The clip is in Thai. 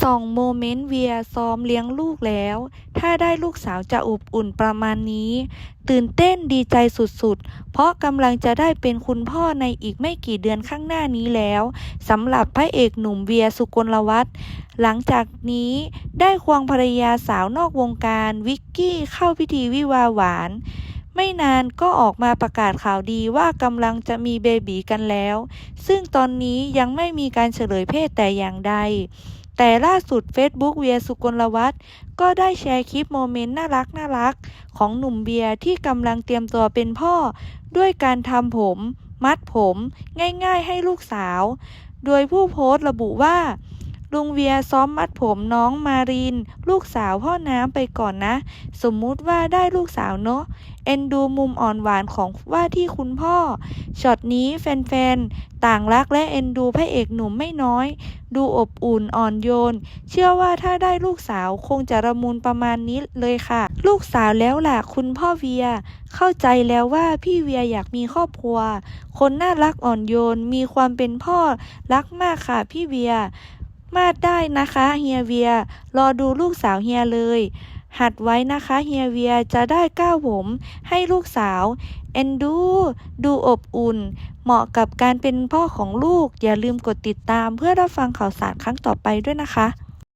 ส่องโมเมนต์เวียซ้อมเลี้ยงลูกแล้ว ถ้าได้ลูกสาวจะอบอุ่นประมาณนี้ ตื่นเต้นดีใจสุดๆ เพราะกำลังจะได้เป็นคุณพ่อในอีกไม่กี่เดือนข้างหน้านี้แล้วสำหรับพระเอกหนุ่มเวียสุกลวัฒน์หลังจากนี้ได้ควงภรรยาสาวนอกวงการวิกกี้เข้าพิธีวิวาห์หวาน ไม่นานก็ออกมาประกาศข่าวดีว่ากำลังจะมีเบบีกันแล้ว ซึ่งตอนนี้ยังไม่มีการเฉลยเพศแต่อย่างใด แต่ล่าสุด Facebook เวียสุกลวัฒน์ก็ได้แชร์คลิปโมเมนต์น่ารักน่ารักของหนุ่มเบียร์ที่กำลังเตรียมตัวเป็นพ่อ ด้วยการทำผม มัดผม ง่ายๆให้ลูกสาว โดยผู้โพสต์ระบุว่า ลุงเวียซ้อมมัดผมน้องมารีนลูกสาวพ่อน้ำไปก่อนนะ สมมุติว่าได้ลูกสาวเนาะเอ็นดูมุมอ่อนหวานของว่าที่คุณพ่อช็อตนี้แฟนๆ ต่างรักและเอ็นดูพระเอกหนุ่มไม่น้อย ดูอบอุ่นอ่อนโยน เชื่อว่าถ้าได้ลูกสาวคงจะระมุนประมาณนี้เลยค่ะ ลูกสาวแล้วล่ะคุณพ่อเวีย เข้าใจแล้วว่าพี่เวียอยากมีครอบครัว คนน่ารักอ่อนโยนมีความเป็นพ่อรักมากค่ะพี่เวีย มาดได้นะคะเฮียเวีย รอดูลูกสาวเฮียเลย หัดไว้นะคะเฮียเวียจะได้ก้าวผมให้ลูกสาว เอ็นดู ดูอบอุ่น เหมาะกับการเป็นพ่อของลูก อย่าลืมกดติดตามเพื่อรับฟังข่าวสารครั้งต่อไปด้วยนะคะ